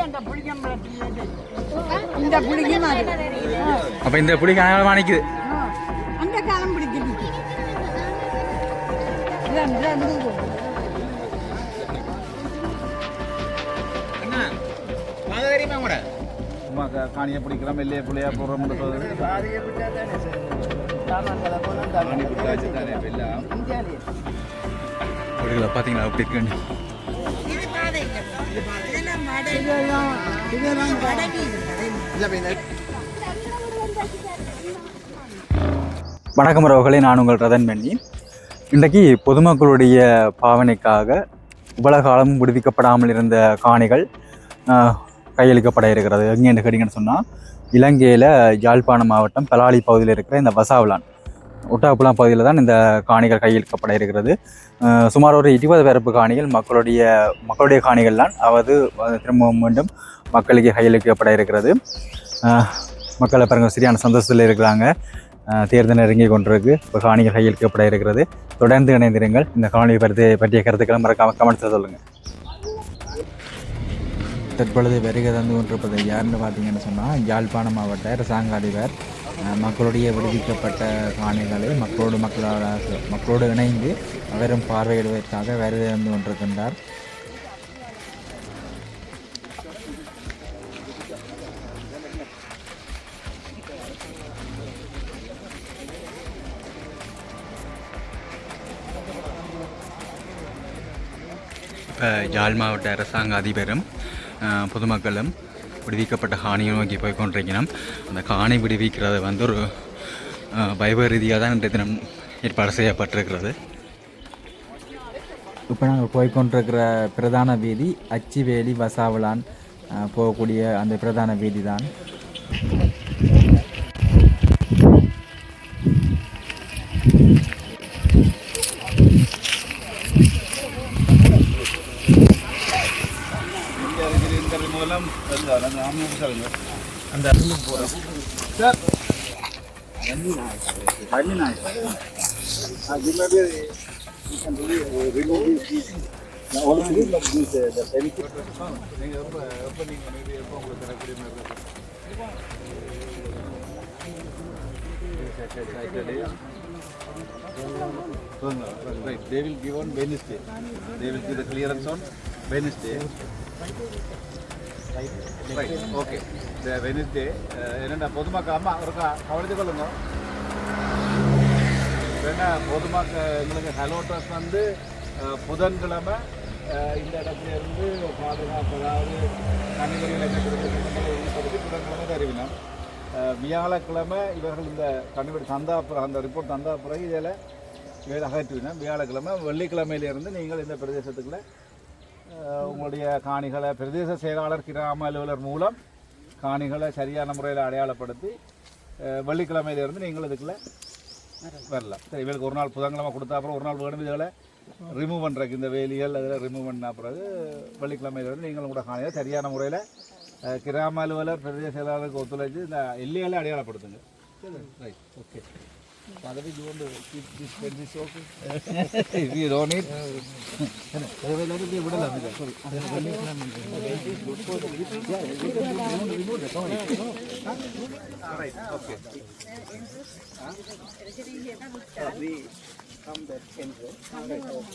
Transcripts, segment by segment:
அந்த இந்த ஆ. அப்போ இந்த புளி நிற்குது ஆ. அந்த காலம் கா- காணியை பிடிக்கிறோம் வெள்ளைய புள்ளையா அப்படிங்களா பார்த்தீங்களா அப்படி இருக்கு. இதெல்லாம் இதெல்லாம் வணக்கம் ரவுகளை நான் உங்கள் ரதன் பண்ணி இன்றைக்கு பொதுமக்களுடைய பாவனைக்காக இவ்வளவு காலமும் விடுவிக்கப்படாமல் இருந்த காணிகள் கையளிக்கப்பட இருக்கிறது. எங்கேன்னு கேட்டிங்கன்னு சொன்னால் இலங்கையில் யாழ்ப்பாணம் மாவட்டம் பலாலி பகுதியில் இருக்கிற இந்த வசாவலான். உட்டாப்புலாம் பகுதியில் தான் இந்த காணிகள் கையெழுக்கப்பட இருக்கிறது. சுமார் ஒரு இருபது பிறப்பு காணிகள் மக்களுடைய மக்களுடைய காணிகள் தான் அவது திரும்பவும் மீண்டும் மக்களுக்கு கையளிக்கப்பட இருக்கிறது. மக்களை பாருங்க சரியான சந்தோஷத்தில் இருக்கிறாங்க. தேர்தல் நெருங்கி கொண்டிருக்கு. இப்போ காணிகள் கையளிக்கப்பட இருக்கிறது. தொடர்ந்து இணைந்திருங்கள். இந்த காணொலி பற்றி பற்றிய கருத்துக்களை மறக்காம கமெண்ட்ஸில் சொல்லுங்கள் தற்பொழுது வருகை தந்து கொண்டிருப்பது யாருன்னு பார்த்தீங்கன்னு சொன்னால் யாழ்ப்பாணம் மாவட்ட அரசாங்க அதிபர் மக்களுடைய விடுவிக்கப்பட்ட காணிகளை மக்களோடு மக்களோட மக்களோடு இணைந்து அவரும் பார்வையிடுவதற்காக வருகை தந்து கொண்டிருக்கின்றார். இப்போ யாழ் மாவட்ட அரசாங்க அதிபரும் பொதுமக்களும் விடுவிக்கப்பட்ட காணியை நோக்கி போய் கொண்டிருக்கணும் அந்த காணி விடுவிக்கிறது வந்து ஒரு பைப ரீதியாக தான் இன்றைய தினம் ஏற்பாடு செய்யப்பட்டிருக்கிறது. இப்போ நாங்கள் போய்கொண்டிருக்கிற பிரதான வீதி அச்சிவேலி வசாவலான் போகக்கூடிய அந்த பிரதான வீதி தான் இந்த மூலம் அந்த ஆமாம் சொல்லுங்க அந்த போகிறோம் சார் பண்ணி நாய் நீங்கள் ரொம்ப ரொம்ப நீங்கள் எப்போ உங்களுக்கு தரக்கூடிய மாதிரி இருக்கும் Right, they will give on Wednesday. They will give the clearance on Wednesday. Right, okay The Wednesday, uh, என்னென்ன பொதுமக்கள் அம்மா ஒரு கவனித்து கொள்ளுங்க. ஏன்னா பொதுமக்கள் எங்களுக்கு ஹலோ ஹலோட்டஸ் வந்து அஹ், புதன்கிழமை uh, இந்த இடத்துல இருந்து பாதுகாப்பு அதாவது கணிவரிகளை கொடுத்து புதன்கிழமை அறிவினோம். Uh, வியாழக்கிழமை இவர்கள் இந்த கண்டுபிடி தந்தா அந்த ரிப்போர்ட் தந்தா பிறகு இதில் வேலை அகற்றுவினோம் வியாழக்கிழமை வெள்ளிக்கிழமையிலிருந்து நீங்கள் இந்த பிரதேசத்துக்குள்ள உங்களுடைய காணிகளை பிரதேச செயலாளர் கிராம அலுவலர் மூலம் காணிகளை சரியான முறையில் அடையாளப்படுத்தி வெள்ளிக்கிழமையிலேருந்து நீங்கள் இதுக்குள்ள வரலாம். சரி இவளுக்கு ஒரு நாள் புதன்கிழமை கொடுத்தா அப்புறம் ஒரு நாள் வேணும் இதுகளை ரிமூவ் பண்ணுறக்கு இந்த வேலிகள் அதில் ரிமூவ் பண்ண பிறகு வெள்ளிக்கிழமையிலேருந்து நீங்கள் கூட காணிகளை சரியான முறையில் கிராம அலுவலர் பிரதேச செயலாளருக்கு ஒத்துழைச்சு இந்த எல்லைகளை அடையாளப்படுத்துங்க. Right okay Father, you want to keep this pen this open? if you don't need. Alright, okay. Huh? We come that center. Alright, okay.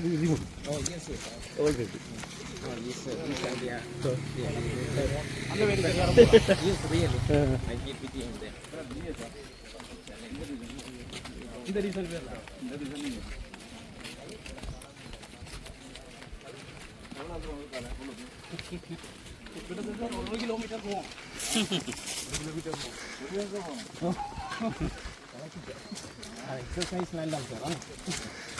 have the remote. Oh, yes, yes. Sir. All ready. Oh, yes, sir. This idea. So, yeah, yeah, yeah. yes, really. Uh, I get with him there. இந்த a little bit of kilometre போவோம் kilometre போவோம் exercise வேண்டாம் sir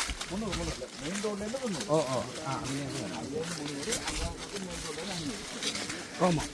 ஆமாம்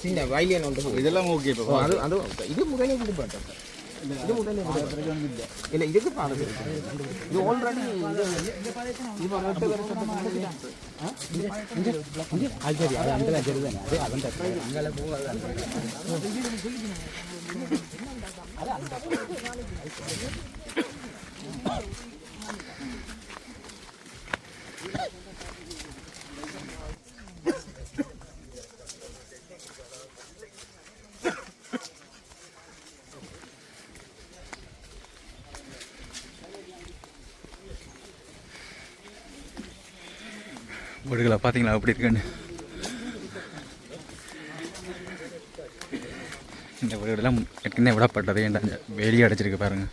சின்ன வயலியன் ஒன்று போகுது. இதெல்லாம் okay இப்போ ஓ, அது அது இது முதலே விடுபட்டது இது முதலே விடுபட்டது இல்லை. இதுக்கு பாடம் இருக்கு இது ஆல்ரெடி இது இது ஒரு எட்டு வருஷத்துக்கு முன்னாடி ஆ? அது சரி அது அந்த சரி தானே. அது அங்கே போகாது. வீடுகளை பார்த்தீங்களா? அப்படி இருக்குன்னு? இந்த வீடுலாம் ஏற்கனவே விடப்பட்டது இந்த வேலி அடைச்சிருக்கு பாருங்கள்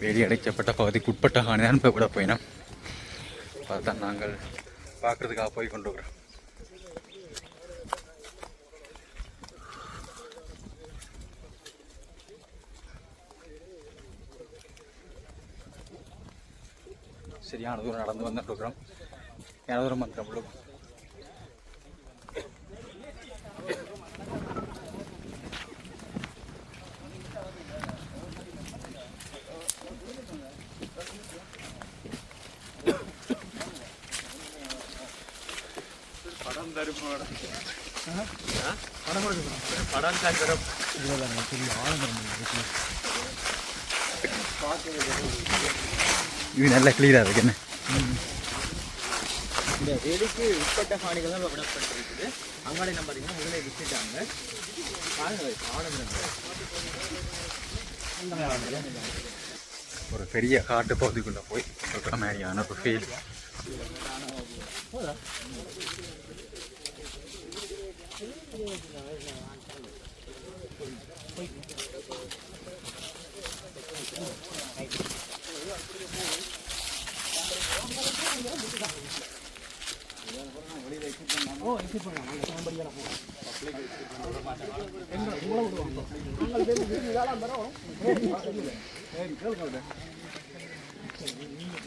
வேலி அடைக்கப்பட்ட பகுதிக்கு உட்பட்ட ஹானி தான் இப்போ விட போயினோம். பார்த்தா நாங்கள் பார்க்குறதுக்காக போய் கொண்டிருக்கிறோம் சரியான தூரம் நடந்து வந்துட்டு இருக்கிறோம் எவ்வளோ தூரம் வந்துட்டோம் உள்ள இது நல்லா கிளியராக இருக்கு என்ன இந்த வேலைக்கு உட்பட்ட காணிகள் தான் விடப்பட்டிருக்குது அங்காடி நம்ம பார்த்தீங்கன்னா முதலே விட்டுட்டாங்க பாருங்க பாடம் ஒரு பெரிய காட்டு பகுதிக்குள்ளே போய் மாதிரியான ஒரு ஃபீல் போதா எங்களுக்கு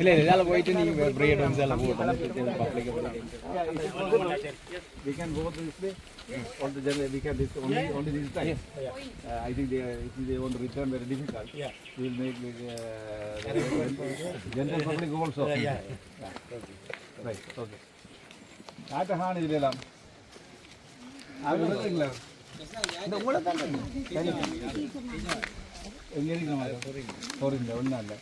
இல்ல இதால போயிட்டு நீங்க பிரேட் வந்து எல்லாம் போட்டு public we can go this way on the journey we can this only only this time yes. uh, i think they if they want to return very difficult yeah. we will make uh, general public also yeah, yeah. yeah. thank you right okay tata ஹான் இதுல எல்லாம் அது இருக்குங்களா இந்த ஊள தான் எங்க இருக்கு நம்ம sorry இந்த ஒண்ணு இல்லை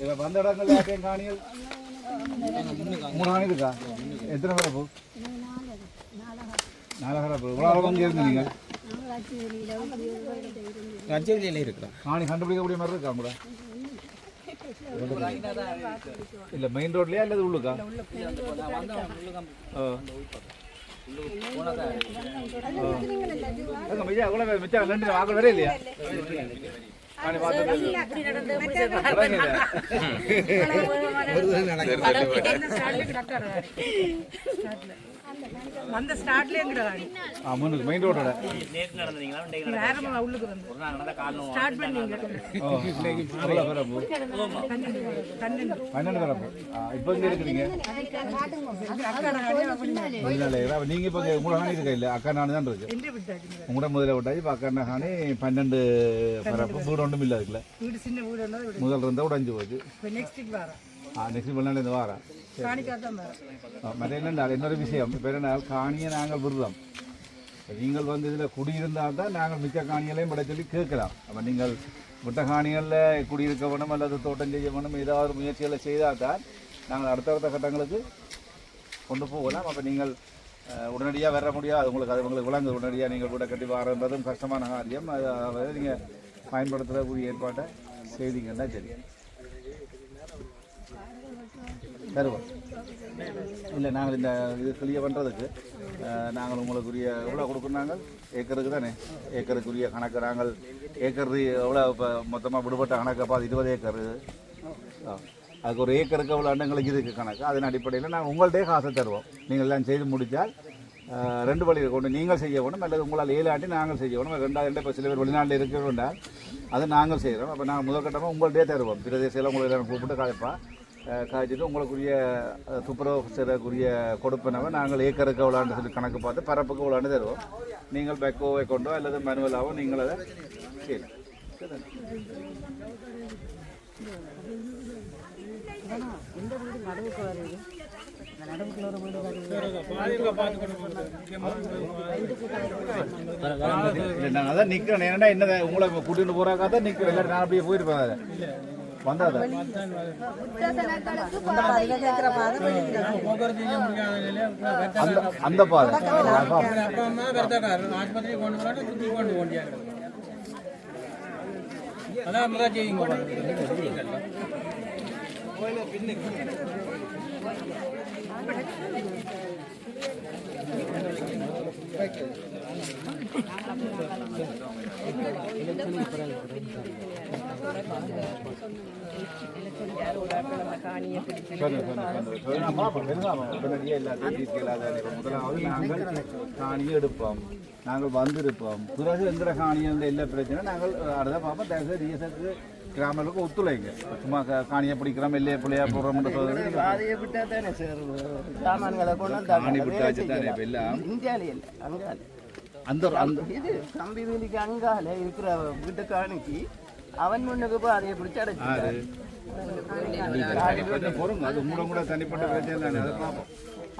இதை வந்த இடங்கள்ல யார்ட்டையும் காணியல் மூணு ஆணி இருக்கா எத்தனை பேரை போ நாலாயிரம் போ இவ்வளோ அளவு இங்கே இருந்தீங்க அச்சேரியில் இருக்கிறோம் காணி கண்டுபிடிக்க கண்டுபிடிக்கக்கூடிய மாதிரி இருக்கா கூட இல்ல மெயின் ரோட்லயா அல்லது உள்ளுக்கா மிச்சம் ரெண்டு வாக்கள் வரே இல்லையா காணி வந்த ஸ்டார்ட்ல எங்கட காணி ஆ முன்னுக்கு மெயின் உள்ளுக்கு வந்து. ஸ்டார்ட் பண்ணீங்க அப்போ பன்னெண்டு ஆ, இப்போ இங்கே இருக்கிறீங்க? முதல்ல அப்ப நீங்க இப்போ உங்களோட இருக்கா இல்லை அக்கா நானு தான் இருக்கு உங்களோட முதல்ல விட்டாச்சு இப்போ அக்கா காணி பன்னெண்டு பரப்பு வீடு ஒன்றும் இல்லை அதுக்குள்ள. வீடு சின்ன வீடு இருந்தால் விடு. முதல்ல இருந்தால் உடஞ்சி போச்சு. இப்போ நெக்ஸ்ட் வீக் ஆ நெக்ஸ்ட் பண்ணால் இந்த வாரம் மற்ற என்னென்ன இன்னொரு விஷயம் இப்போ என்ன காணியை நாங்கள் விடுறோம் நீங்கள் வந்து இதில் குடியிருந்தால் தான் நாங்கள் மிச்ச காணிகளையும் விட சொல்லி கேட்கலாம் அப்போ நீங்கள் விட்ட காணிகளில் குடியிருக்க வேணும் அல்லது தோட்டம் செய்ய வேணும் ஏதாவது முயற்சிகளை செய்தால் தான் நாங்கள் அடுத்தடுத்த கட்டங்களுக்கு கொண்டு போகலாம் அப்போ நீங்கள் உடனடியாக வர முடியாது உங்களுக்கு அது உங்களுக்கு விளங்கு உடனடியாக நீங்கள் வீட்டை கட்டி வரன்றதும் கஷ்டமான காரியம் அது அதாவது நீங்கள் பயன்படுத்துகிறக்கூடிய ஏற்பாட்டை செய்தீங்கன்னா தெரியும் தருவோம் இல்லை நாங்கள் இந்த இது கிளியர் பண்ணுறதுக்கு நாங்கள் உங்களுக்குரிய எவ்வளோ கொடுக்குறாங்க ஏக்கருக்கு தானே. ஏக்கருக்குரிய கணக்கு நாங்கள் ஏக்கர் எவ்வளோ இப்போ மொத்தமாக விடுபட்ட கணக்கு? அப்போ அது இருபது ஏக்கர். ஆ. அதுக்கு ஒரு ஏக்கருக்கு எவ்வளோ அண்டங்களுக்கு இருக்குது கணக்கு? அதன் அடிப்படையில் நாங்கள் உங்கள்கிட்டே காசை தருவோம். நீங்கள் எல்லாம் செய்து முடித்தால் ரெண்டு வழியில் கொண்டு நீங்கள் செய்ய வேணும் அல்லது உங்களால் ஏழாட்டி நாங்கள் செய்ய வேணும் ரெண்டாவது இப்போ சில பேர் வெளிநாட்டில் இருக்கிறோம்டா அதை நாங்கள் செய்கிறோம். அப்போ நாங்கள் முதற்கட்டமாக உங்கள்கிட்டே தருவோம். பிரதேசத்தில் உங்களை எல்லாம் கூப்பிட்டு கலைப்பா. காய்ச்சிட்டு உங்களுக்குரிய துப்புரவு செய்யறக்குரிய கொடுப்பனவை. நாங்கள் ஏக்கருக்கு எவ்வளோன்னு சொல்லி கணக்கு பார்த்து பரப்புக்கு எவ்வளோன்னு தருவோம். நீங்கள் பெக்கோவை கொண்டோ அல்லது மனுவலாவோ நீங்கள் அதை செய்யலாம். இந்த வீடு நடுவுக்கு வருது நான் அதான் நிற்கிறேன் ஏன்னா என்ன உங்களை கூட்டிட்டு போறாக்கா தான் நிற்கிறேன் இல்லை நான் அப்படியே போயிருப்பேன் வந்தாத அந்த பாதை பின்னுக்கு முதலாவது நாங்கள் காணியை எடுப்போம் நாங்கள் வந்திருப்போம் பிறகு எந்திர காணியில் எல்லா பிரச்சனை நாங்கள் அடுத்த பார்ப்போம் தயவுசெய்து ரீசனுக்கு கிராமங்களுக்கு ஒத்துழைங்க சும்மா காணியை பிடிக்கிறோம் இல்லையா பிள்ளையா போடுறோம்ன்ற சொல்றது காணி விட்டாச்சு தானே எல்லாம் இந்தியாவில இல்லை அங்காலே அந்த அந்த இது கம்பி வேலிக்கு அங்கால இருக்கிற வீட்டு காணிக்கு அவன் முன்னுக்கு போய் அதை பிடிச்சி அடைச்சு அது உங்களோட கூட தனிப்பட்ட பிரச்சனை தானே அதை பார்ப்போம்.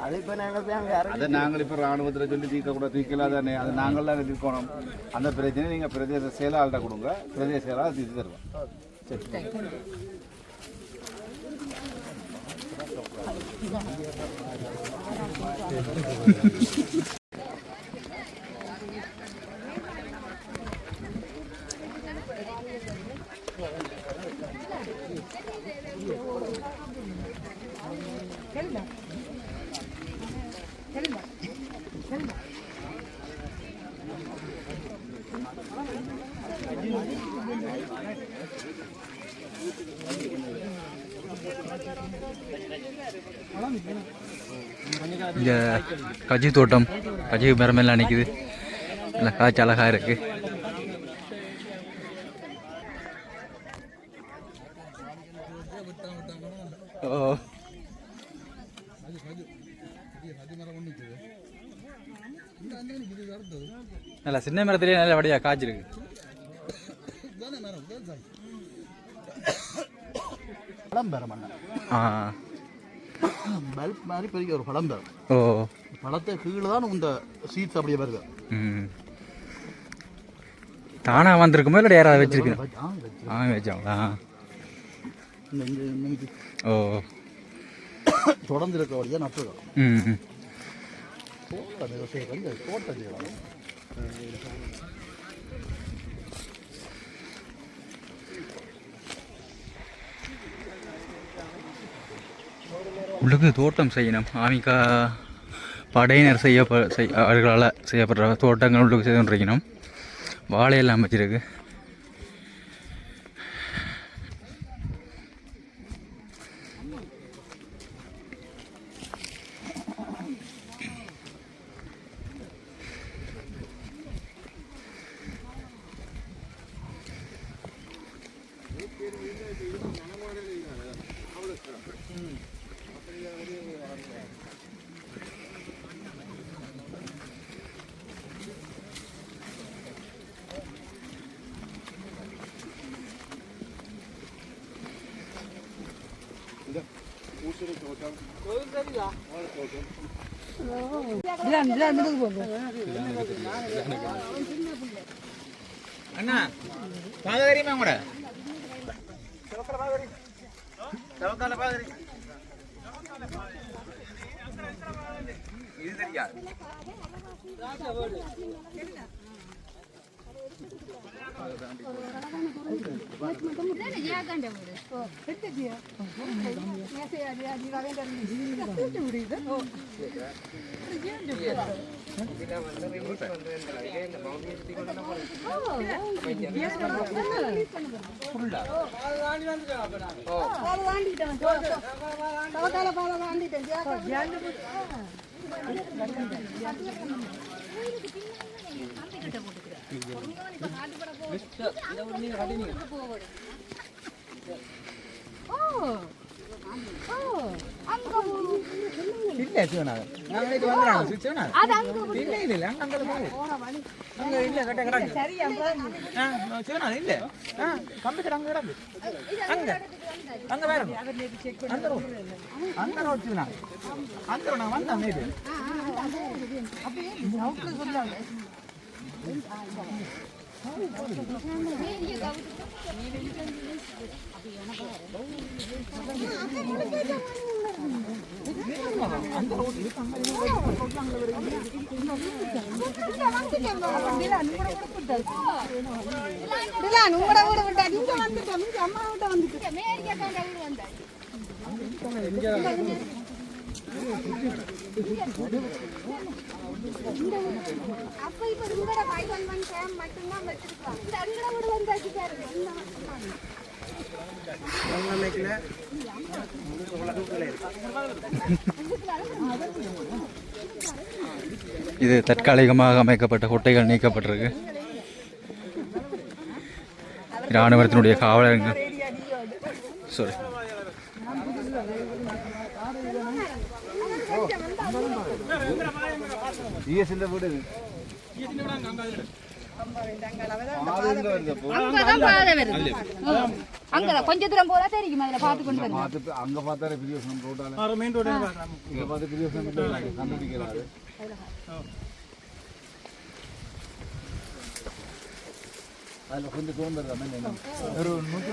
அது இப்போ நாங்கள் போய் அங்கே அதை நாங்கள் இப்போ ராணுவத்தில் சொல்லி தீர்க்க கூட தீர்க்கலாம் தானே அது நாங்கள் தான் தீர்க்கணும். அந்த பிரச்சனையை நீங்கள் பிரதேச செயலாளர்கிட்ட கொடுங்க. பிரதேச செயலாளர் தீர்த்து தருவோம் சரி. கஜி தோட்டம். கஜி மரமெல்லாம் நிற்குது நல்லா காய்ச்சி அழகாக இருக்குது ஓ. நல்லா சின்ன மரத்துலேயே நல்ல வடியா காய்ச்சிருக்கு. ஆ. பல்ப் மாதிரி பெரிய ஒரு பழம் வரும் ஓ. பழத்தை கீழே தான் இந்த சீட்ஸ் அப்படியே வருது தானா வந்திருக்குமோ இல்லை யாராவது வச்சிருக்கணும் ஆ, வச்சு. ஆ வச்சாங்களா ஓ. தொடர்ந்து இருக்க வழியாக நட்டுருக்கோம் ம் ம். தோட்டம் விவசாயம் இந்த தோட்டம் செய்யலாம் உள்ளுக்கு தோட்டம் செய்யணும். ஆமிக்கா படையினர் செய்ய செய் அவர்களால் செய்யப்படுற தோட்டங்கள் உள்ளுக்கு செய்து கொண்டிருக்கணும். வாழையெல்லாம் வச்சிருக்கு. அண்ணா பாத தெரியுமா கூட இல்ல சிவனாக நாங்க இது வந்துறாங்க சிவனாக இல்ல இல்ல இல்ல அங்க அங்க போகுது அங்க இல்ல கட்ட கிடக்கு ஆ சிவனாக இல்ல ஆ கம்ப்யூட்டர் அங்க கிடக்கு அங்க அங்க வேற அந்த ரோட் அந்த ரோட் சிவனாக அந்த ரோட் நான் வந்தேன் இது உங்களோட வீடு விட்டா நீங்க வந்துட்டோம் நீங்க அம்மா விட்ட வந்துட்டு அப்ப இப்ப உங்களோட ஒன் ஒன் கேம் மட்டும்தான் வச்சிருக்கோம் இந்த அங்கட இது தற்காலிகமாக அமைக்கப்பட்ட குட்டைகள் நீக்கப்பட்டிருக்கு. இராணுவத்தினுடைய காவலர்கள். சாரி வீடு. பாதையில வருது. அப்போ. அங்கதான். கொஞ்ச தூரம் தெரியும் அதுல பாத்து கொண்டு அங்க பார்த்தாலே பெரிய விஷயம் ரோட்டால இங்க பார்த்து பெரிய விஷயம் இல்லை, கண்டுபிடிக்கிறாரு. அதுல கொஞ்சம் தூரம் வருது? ஒரு நூற்றி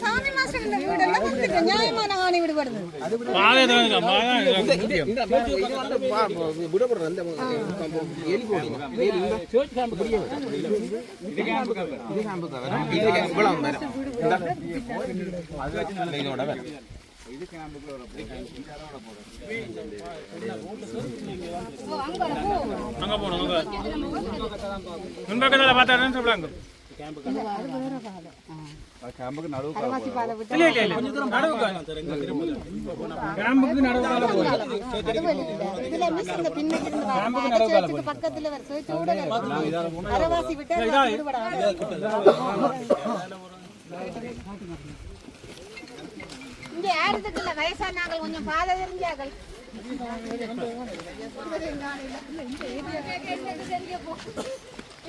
சாமி மாஸ்டர் இந்த வீடெல்லாம் வந்துட்டு நியாயமான ஆணை விடுபடுது. அந்த எலி போடுங்க இதோட இது கேம்புக்குள்ள அங்க போறோம் அங்க. முன்பக்கத்துல பார்த்தா கேம்புக்கு நடுவு இல்ல இல்ல இல்ல நடுவுக்கு கேம்புக்கு நடுவுக்கால போறோம் இதுல மிஸ் இந்த பின்னுக்கு இருந்து பக்கத்துல வர. அரைவாசி விட்டு. இங்க யாருதுக்கு இல்ல கொஞ்சம் பாதை இல்ல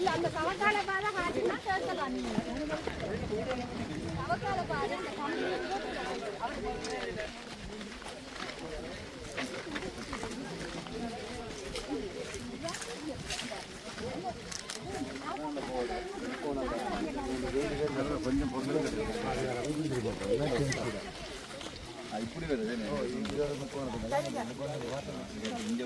அந்த சவக்கால பாதை காட்டுனா கேட்கலாம் நீங்க சவக்கால பாதை இந்த கம்பி இப்படி வருது இங்கே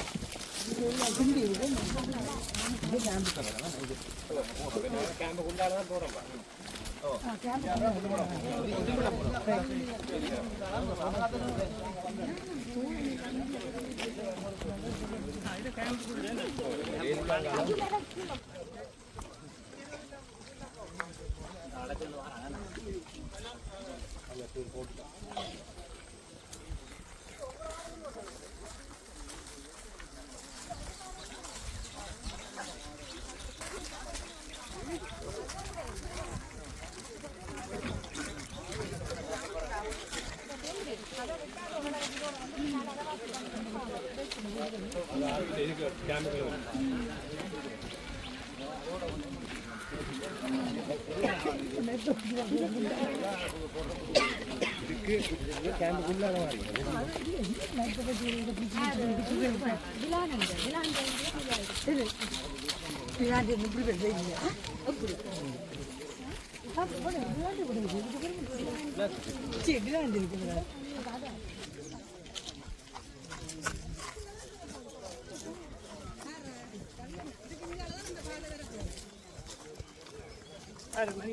விட்டா பிரச்சனை முடியும்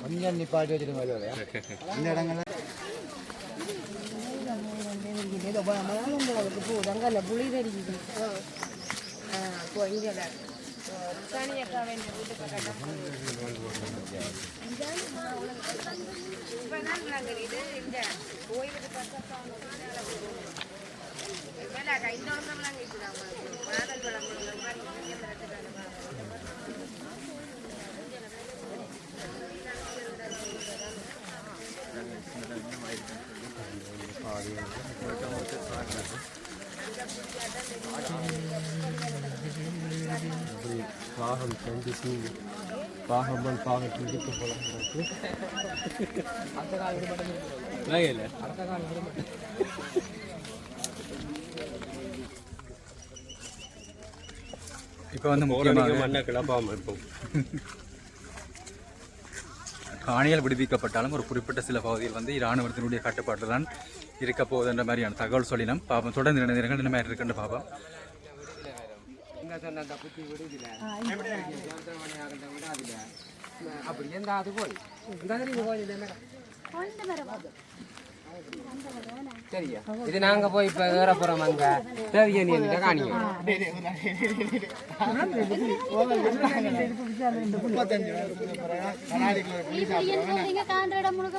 கொஞ்சம் நிப்பாட்டி வச்சிருங்க அதோட. இந்த இடங்கள்ல ஏதோ போதங்கல்ல புளி தெரியுது இப்போ இங்கே சாணியக்கா வேண்டிய வீட்டு பக்கம் நாங்கள் இது இந்த கோயிலுக்கு இந்த நாங்கள் இப்படி பாதல் பழம் மாதிரி இங்கே மிரட்டுறாங்க. பாகம் செஞ்சு தூங்கி பாகம்பல் பாகம் இடித்து போலாம் இப்போ வந்து முக்கியமாக மண்ணை கிளப்பாமல் இருக்கும் காணிகள் விடுவிக்கப்பட்டாலும் ஒரு குறிப்பிட்ட சில பகுதியில் வந்து இராணுவத்தினுடைய கட்டுப்பாட்டில் தான் இருக்க போகுதுன்ற மாதிரியான தகவல் சொல்லினோம் பாப்போம் தொடர்ந்து நேரங்கள் இந்த மாதிரி இருக்கின்ற பாப்போம் அப்படி எந்த அது போய். இந்த கோயில் சரியா? இது நாங்க போய் இப்ப ஏற போறோம் அங்க. தேவையா நீ என்கிட்ட காணிங்க முழுக்க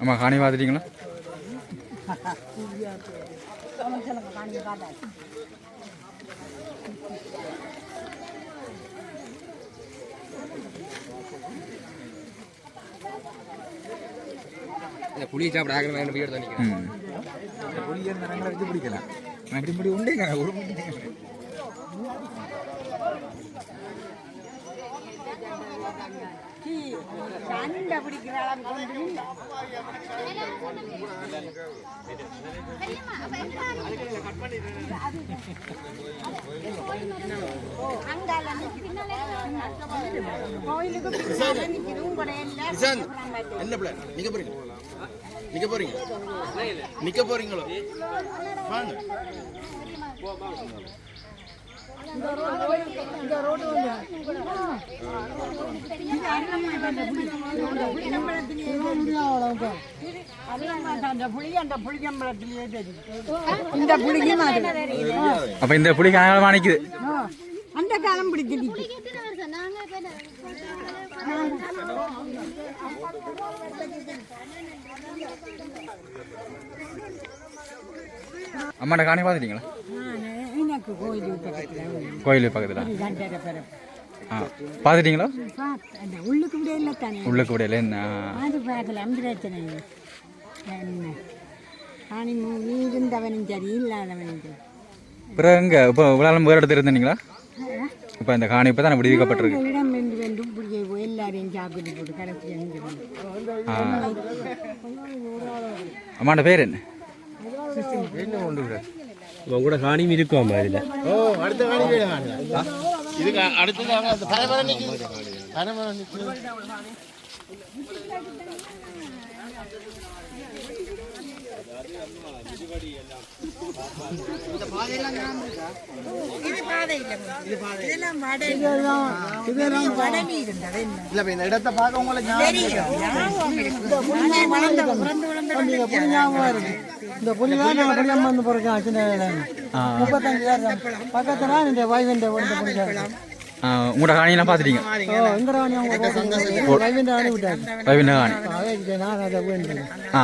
ஆமாம் காணி பார்த்துட்டீங்களா? புளியை சாப்பிட ஆகிற வீடு தான் புளிய பிடிக்கலாம் அப்படி இப்படி உண்டேங்க ஒரு கோயிலுக்கு பின்னால நிக்கிறோம். என்ன பிளான் நிக்க போறீங்க. நிக்க போறீங்க. நிக்க போறீங்களோ? வாங்க. இந்த புளியும் அப்போ இந்த புளி கனகாலம் நிற்குது அந்த காலம் பிடிச்சிருக்கு அம்மாட்ட காணி பார்த்துட்டீங்களா? எனக்கு கோயில் பக்கத்தில். கோயில் பக்கத்தில் கண்டரை பிறப்பு. ஆ பார்த்துட்டீங்களா? அந்த உள்ளுக்கு விட இல்லை தானே. உள்ளுக்கு விடையில என்ன? அது பிரச்சனை இல்லை என்ன? நீ இருந்தவனும் சரி இல்லாதவனும் சரி. பிறகு எங்கே? இப்போ இவ்வளோ வேறு இடத்துல இருந்தீங்களா? இப்போ இந்த காணி இப்போ தான் விடுவிக்கப்பட்டிருக்கு. இடம் ரெண்டு வேண்டும் பிடிக்க போய் எல்லாரையும் சாப்பிட்டு போட்டு கடைசி அம்மாண்ட பேர் என்ன? உங்களோட காணியும் இருக்கும் அம்மா இதில். ஓ அடுத்த காணி வேணும் இதுக்கு அடுத்தது அவங்க அந்த பரபர நிக்குது பரபர நிக்குது இது பாதை இல்லை இதெல்லாம் வடை இதெல்லாம் வடை நீர் இருந்தது என்ன இல்ல இப்ப இந்த இடத்தை பார்க்க உங்களுக்கு இந்த நான் புளியம்மா வந்து பிறக்கேன் சின்ன முப்பத்தஞ்சு பக்கத்துல இந்த வைவந்த உங்களோட காணியெல்லாம் பார்த்துட்டீங்க. ஓ இந்த ராணி அவங்க வைவந்த ஆணி விட்டாங்க ரவிந்த காணி ஆ.